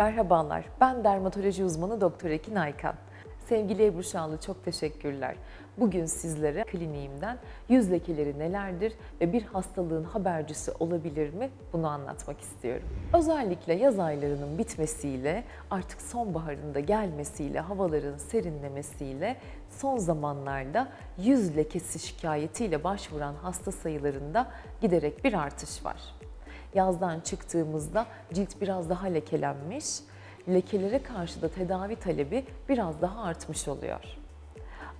Merhabalar, ben dermatoloji uzmanı Doktor Ekin Aykan. Sevgili Ebru Şanlı çok teşekkürler. Bugün sizlere kliniğimden yüz lekeleri nelerdir ve bir hastalığın habercisi olabilir mi bunu anlatmak istiyorum. Özellikle yaz aylarının bitmesiyle artık sonbaharın da gelmesiyle havaların serinlemesiyle son zamanlarda yüz lekesi şikayetiyle başvuran hasta sayılarında giderek bir artış var. Yazdan çıktığımızda cilt biraz daha lekelenmiş, lekelere karşı da tedavi talebi biraz daha artmış oluyor.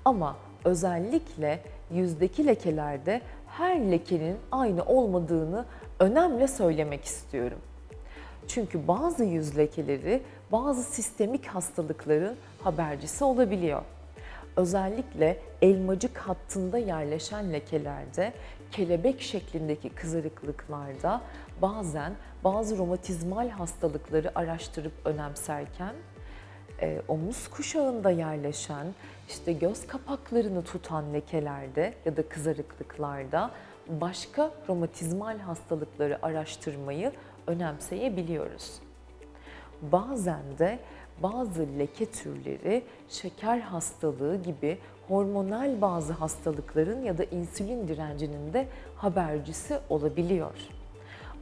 Ama özellikle yüzdeki lekelerde her lekenin aynı olmadığını önemli söylemek istiyorum. Çünkü bazı yüz lekeleri bazı sistemik hastalıkların habercisi olabiliyor. Özellikle elmacık hattında yerleşen lekelerde, kelebek şeklindeki kızarıklıklarda bazen bazı romatizmal hastalıkları araştırıp önemserken e, omuz kuşağında yerleşen, işte göz kapaklarını tutan lekelerde ya da kızarıklıklarda başka romatizmal hastalıkları araştırmayı önemseyebiliyoruz. Bazen de bazı leke türleri şeker hastalığı gibi hormonal bazı hastalıkların ya da insülin direncinin de habercisi olabiliyor.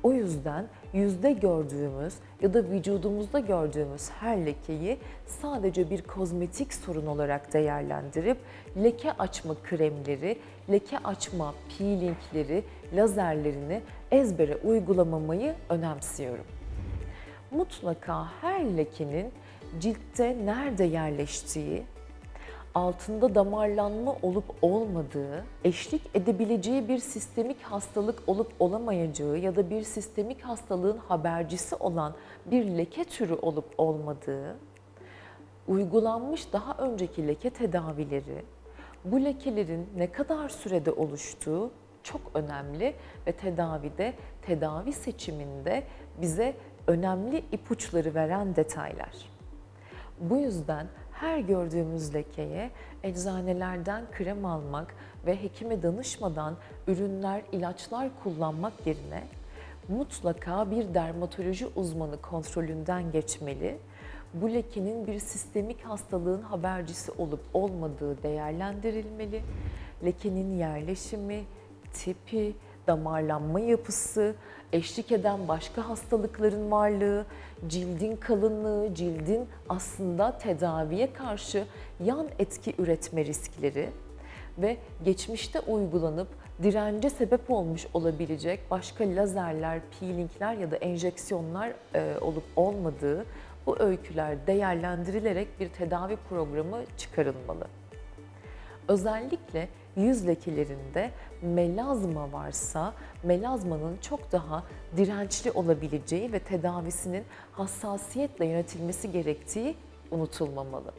O yüzden yüzde gördüğümüz ya da vücudumuzda gördüğümüz her lekeyi sadece bir kozmetik sorun olarak değerlendirip leke açma kremleri, leke açma peelingleri, lazerlerini ezbere uygulamamayı önemsiyorum. Mutlaka her lekenin ciltte nerede yerleştiği, altında damarlanma olup olmadığı, eşlik edebileceği bir sistemik hastalık olup olamayacağı ya da bir sistemik hastalığın habercisi olan bir leke türü olup olmadığı, uygulanmış daha önceki leke tedavileri, bu lekelerin ne kadar sürede oluştuğu çok önemli ve tedavide, tedavi seçiminde bize önemli ipuçları veren detaylar. Bu yüzden her gördüğümüz lekeye eczanelerden krem almak ve hekime danışmadan ürünler, ilaçlar kullanmak yerine mutlaka bir dermatoloji uzmanı kontrolünden geçmeli. Bu lekenin bir sistemik hastalığın habercisi olup olmadığı değerlendirilmeli. Lekenin yerleşimi, tipi, damarlanma yapısı, eşlik eden başka hastalıkların varlığı, cildin kalınlığı, cildin aslında tedaviye karşı yan etki üretme riskleri ve geçmişte uygulanıp dirence sebep olmuş olabilecek başka lazerler, peelingler ya da enjeksiyonlar e, olup olmadığı bu öyküler değerlendirilerek bir tedavi programı çıkarılmalı. Özellikle yüz lekelerinde melazma varsa melazmanın çok daha dirençli olabileceği ve tedavisinin hassasiyetle yönetilmesi gerektiği unutulmamalı.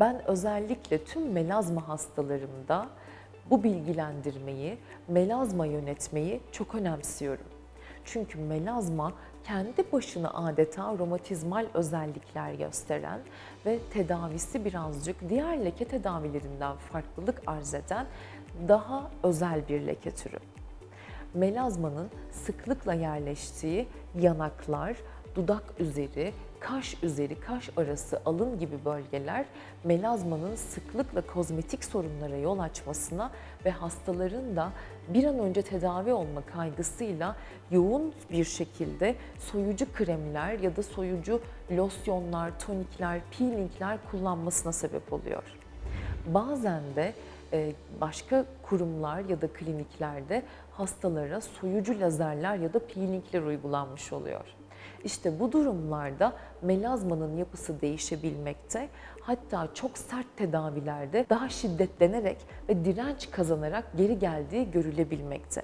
Ben özellikle tüm melazma hastalarımda bu bilgilendirmeyi, melazma yönetmeyi çok önemsiyorum. Çünkü melazma kendi başına adeta romatizmal özellikler gösteren ve tedavisi birazcık diğer leke tedavilerinden farklılık arz eden daha özel bir leke türü. Melazmanın sıklıkla yerleştiği yanaklar, dudak üzeri, kaş üzeri, kaş arası, alın gibi bölgeler melazmanın sıklıkla kozmetik sorunlara yol açmasına ve hastaların da bir an önce tedavi olma kaygısıyla yoğun bir şekilde soyucu kremler ya da soyucu losyonlar, tonikler, peelingler kullanmasına sebep oluyor. Bazen de e, başka kurumlar ya da kliniklerde hastalara soyucu lazerler ya da peelingler uygulanmış oluyor. İşte bu durumlarda melazmanın yapısı değişebilmekte. Hatta çok sert tedavilerde daha şiddetlenerek ve direnç kazanarak geri geldiği görülebilmekte.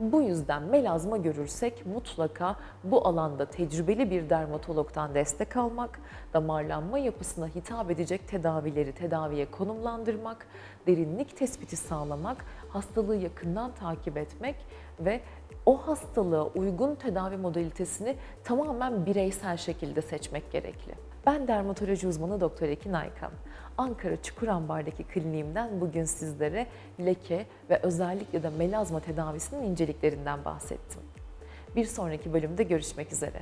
Bu yüzden melazma görürsek mutlaka bu alanda tecrübeli bir dermatologdan destek almak, damarlanma yapısına hitap edecek tedavileri tedaviye konumlandırmak, derinlik tespiti sağlamak, hastalığı yakından takip etmek ve o hastalığa uygun tedavi modalitesini tamamen bireysel şekilde seçmek gerekli. Ben dermatoloji uzmanı Doktor Ekin Aykan. Ankara Çukurambar'daki kliniğimden bugün sizlere leke ve özellikle de melazma tedavisinin inceliklerinden bahsettim. Bir sonraki bölümde görüşmek üzere.